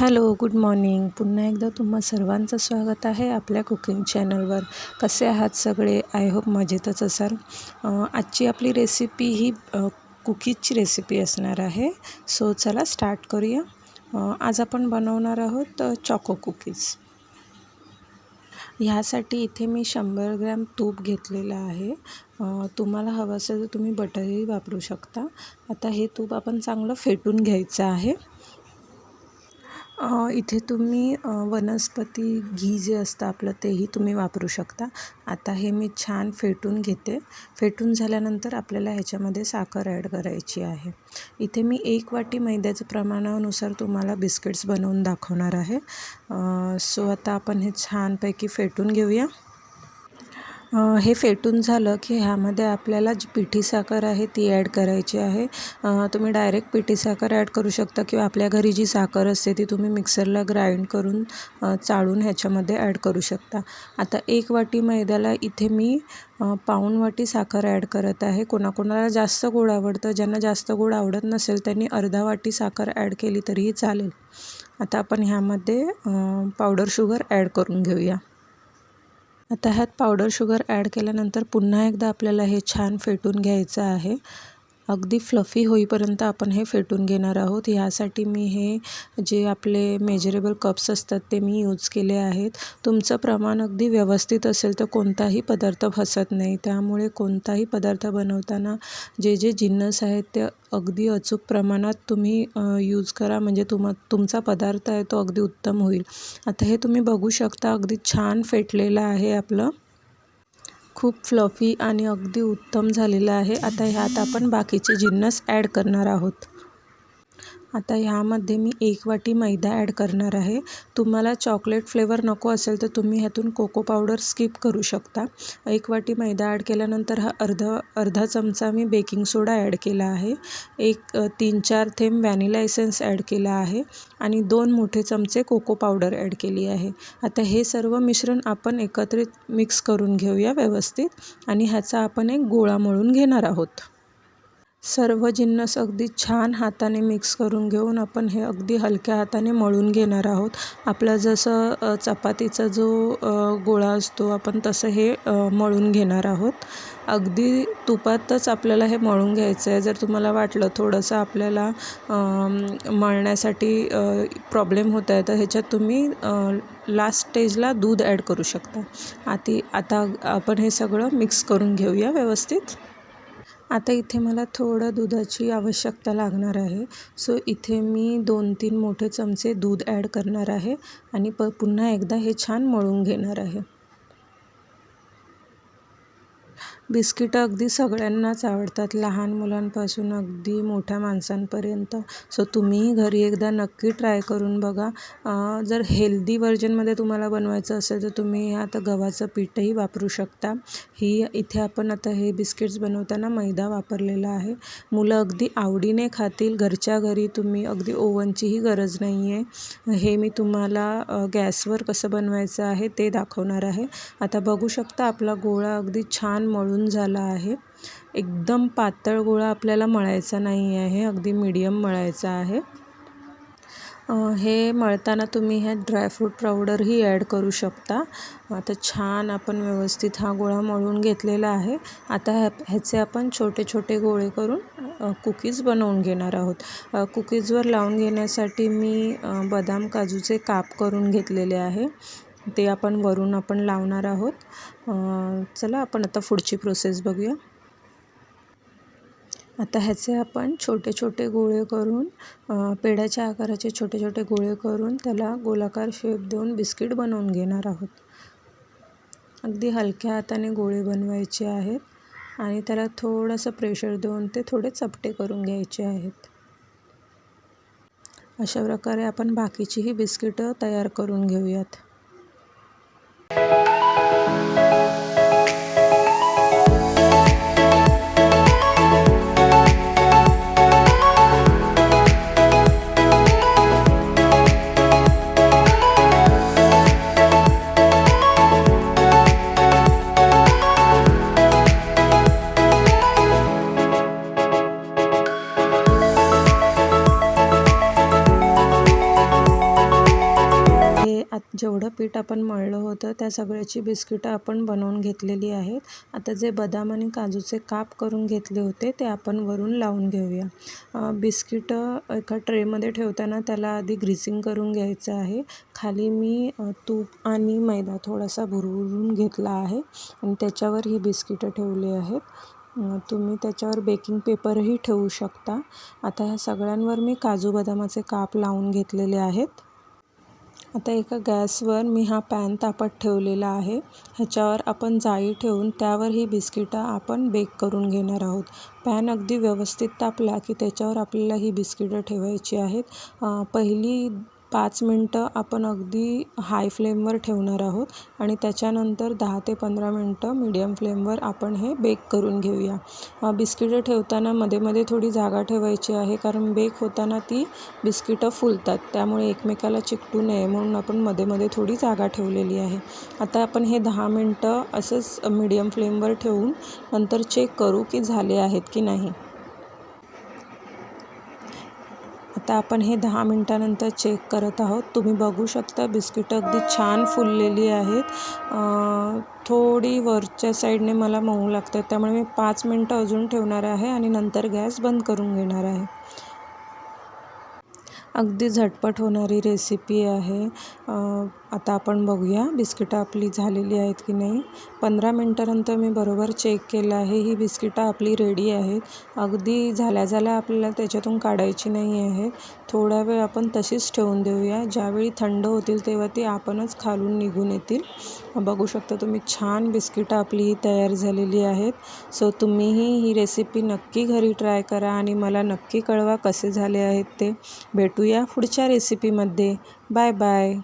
Hello good morning. पुन्हा एकदा तुम्हा सर्वांचं स्वागत आहे आपल्या कुकिंग चॅनलवर. कसे आहात सगळे? आय होप मजेतच असाल. आजची आपली रेसिपी ही कुकीजची रेसिपी असणार आहे. सो चला स्टार्ट करूया. आज आपण बनवणार आहोत चॉको कुकीज. ह्यासाठी इथे मी शंभर ग्रॅम तूप घेतलेलं आहे. तुम्हाला हवं असेल तर तुम्ही बटरही वापरू शकता. आता हे तूप आपण चांगलं फेटून घ्यायचं आहे. इथे तुम्ही वनस्पती घी जे असतं आपलं तेही तुम्ही वापरू शकता. आता हे मी छान फेटून घेते. फेटून झाल्यानंतर आपल्याला ह्याच्यामध्ये साखर ॲड करायची आहे. इथे मी एक वाटी मैद्याचं प्रमाणानुसार तुम्हाला बिस्किट्स बनवून दाखवणार आहे. सो आता आपण हे छानपैकी फेटून घेऊया. हे फेटून झालं की ह्यामध्ये आपल्याला जी पिठी साखर आहे ती ॲड करायची आहे. तुम्ही डायरेक्ट पिठी साखर ॲड करू शकता किंवा आपल्या घरी जी साखर असते ती तुम्ही मिक्सरला ग्राइंड करून चाळून ह्याच्यामध्ये ॲड करू शकता. आता एक वाटी मैद्याला इथे मी पाऊण वाटी साखर ॲड करत आहे. कोणाकोणाला जास्त गोड आवडतं ज्यांना जास्त गोड आवडत नसेल त्यांनी अर्धा वाटी साखर ॲड केली तरीही चालेल. आता आपण ह्यामध्ये पावडर शुगर ॲड करून घेऊया. आता ह्यात पावडर शुगर ॲड केल्यानंतर पुन्हा एकदा आपल्याला हे छान फेटून घ्यायचं आहे. अगदी फ्लफी होईपर्यंत आपण हे फेटून घेणार आहोत. ह्यासाठी मी हे जे आपले मेजरेबल कप्स असतात ते मी यूज केले आहेत. तुमचं प्रमाण अगदी व्यवस्थित असेल तर कोणताही पदार्थ फसत नाही. त्यामुळे कोणताही पदार्थ बनवताना जे जे जिन्नस आहेत ते अगदी अचूक प्रमाणात तुम्ही यूज करा. म्हणजे तुम तुमचा पदार्थ आहे तो अगदी उत्तम होईल. आता हे तुम्ही बघू शकता. अगदी छान फेटलेलं आहे आपलं. खूप फ्लफी आणि अगदी उत्तम झालेलं आहे. आता ह्यात आपण बाकीचे जिन्नस ॲड करणार आहोत. आता ह्यामध्ये मी एक वाटी मैदा ॲड करणार आहे. तुम्हाला चॉकलेट फ्लेवर नको असेल तर तुम्ही ह्यातून कोको पावडर स्किप करू शकता. एक वाटी मैदा ॲड केल्यानंतर हा अर्धा अर्धा चमचा मी बेकिंग सोडा ॲड केला आहे. एक तीन चार थेंब व्हॅनिला एसेन्स ॲड केला आहे आणि दोन मोठे चमचे कोको पावडर ॲड केली आहे. आता हे सर्व मिश्रण आपण एकत्रित मिक्स करून घेऊया व्यवस्थित आणि ह्याचा आपण एक गोळा मळून घेणार आहोत. सर्व जिन्नस अगदी छान हाताने मिक्स करून घेऊन आपण हे अगदी हलक्या हाताने मळून घेणार आहोत. आपला जसं चपातीचा जो गोळा असतो आपण तसं हे मळून घेणार आहोत. अगदी तुपातच आपल्याला हे मळून घ्यायचं आहे जर तुम्हाला वाटलं थोडंसं आपल्याला मळण्यासाठी प्रॉब्लेम होत आहे तर ह्याच्यात तुम्ही लास्ट स्टेजला दूध ॲड करू शकता. आती आता आपण हे सगळं मिक्स करून घेऊया व्यवस्थित. आता इथे मला थोडं दुधाची आवश्यकता लागणार आहे. सो इथे मी दोन तीन मोठे चमचे दूध ॲड करणार आहे आणि प पुन्हा एकदा हे छान मळून घेणार आहे. बिस्किटं अगदी सगळ्यांनाच आवडतात. लहान मुलांपासून अगदी मोठ्या माणसांपर्यंत. सो तुम्हीही घरी एकदा नक्की ट्राय करून बघा. जर हेल्दी व्हर्जनमध्ये तुम्हाला बनवायचं असेल तर तुम्ही ह्यात गव्हाचं पीठही वापरू शकता. ही इथे आपण आता हे बिस्किट्स बनवताना मैदा वापरलेला आहे. मुलं अगदी आवडीने खातील. घरच्या घरी तुम्ही अगदी ओव्हनचीही गरज नाही आहे हे मी तुम्हाला गॅसवर कसं बनवायचं आहे ते दाखवणार आहे. आता बघू शकता आपला गोळा अगदी छान मळून झाला आहे. एकदम पातळ गोळा आपल्याला मळायचा नाही आहे. अगदी मीडियम मळायचा आहे. हे मळताना तुम्ही ह्या ड्रायफ्रूट पावडरही ॲड करू शकता. आता छान आपण व्यवस्थित हा गोळा मळून घेतलेला आहे. आता ह्या ह्याचे आपण छोटे छोटे गोळे करून कुकीज बनवून घेणार आहोत. कुकीजवर लावून घेण्यासाठी मी बदाम काजूचे काप करून घेतलेले आहे. ते आपण वरून आपण लावणार आहोत. चला आपण आता पुढची प्रोसेस बघूया. आता ह्याचे आपण छोटे छोटे गोळे करून पेढ्याच्या आकाराचे छोटे छोटे गोळे करून त्याला गोलाकार शेप देऊन बिस्किट बनवून घेणार आहोत. अगदी हलक्या हाताने गोळे बनवायचे आहेत आणि त्याला थोडंसं प्रेशर देऊन ते थोडे चपटे करून घ्यायचे आहेत. अशा प्रकारे आपण बाकीचीही बिस्किटं तयार करून घेऊयात. पीठ आपण मळलं होतं त्या सगळ्याची बिस्किटं आपण बनवून घेतलेली आहेत. आता जे बदाम आणि काजूचे काप करून घेतले होते ते आपण वरून लावून घेऊया. बिस्किटं एका ट्रेमध्ये ठेवताना त्याला आधी ग्रीसिंग करून घ्यायचं आहे. खाली मी तूप आणि मैदा थोडासा भुरभुरून घेतला आहे आणि त्याच्यावर ही बिस्किटं ठेवली आहेत. तुम्ही त्याच्यावर बेकिंग पेपरही ठेवू शकता. आता ह्या सगळ्यांवर मी काजू बदामाचे काप लावून घेतलेले आहेत. आता एका गॅसवर मी हा पॅन तापत ठेवलेला आहे. ह्याच्यावर आपण जाळी ठेवून त्यावर ही बिस्किटं आपण बेक करून घेणार आहोत. पॅन अगदी व्यवस्थित तापला की त्याच्यावर आपल्याला ही बिस्किटं ठेवायची आहेत. पहिली पाच मिनटं आपण अगदी हाय फ्लेमवर ठेवणार आहोत आणि त्याच्यानंतर दहा ते पंधरा मिनटं मीडियम फ्लेमवर आपण हे बेक करून घेऊया. बिस्किटं ठेवताना मध्ये मध्ये थोडी जागा ठेवायची आहे कारण बेक होताना ती बिस्किटं फुलतात. त्यामुळे एकमेकाला चिकटू नये म्हणून आपण मध्ये मध्ये थोडी जागा ठेवलेली आहे. आता आपण हे दहा मिनटं असंच मीडियम फ्लेमवर ठेवून नंतर चेक करू की झाले आहेत की नाही. आता आपण हे दहा मिनटानंतर चेक करत आहोत. तुम्ही बघू शकता बिस्किटं अगदी छान फुललेली आहेत. थोडी वरच्या साईडने मला मऊ लागतात त्यामुळे मी पाच मिनटं अजून ठेवणार आहे आणि नंतर गॅस बंद करून घेणार आहे. अगदी झटपट होणारी रेसिपी आहे. आता आपण बघूया बिस्किटं आपली झालेली आहेत की नाही. पंधरा मिनटानंतर मी बरोबर चेक केलं आहे. ही बिस्किटं आपली रेडी आहेत. अगदी झाल्या झाल्या आपल्याला त्याच्यातून काढायची नाही आहेत. थोडा वेळ आपण तशीच ठेवून देऊया. ज्यावेळी थंड होतील तेव्हा ती आपणच खालून निघून येतील. बघू शकता तुम्ही छान बिस्किटं आपली ही तयार झालेली आहेत. सो तुम्हीही ही रेसिपी नक्की घरी ट्राय करा आणि मला नक्की कळवा कसे झाले आहेत ते. भेटूया पुढच्या रेसिपीमध्ये बाय बाय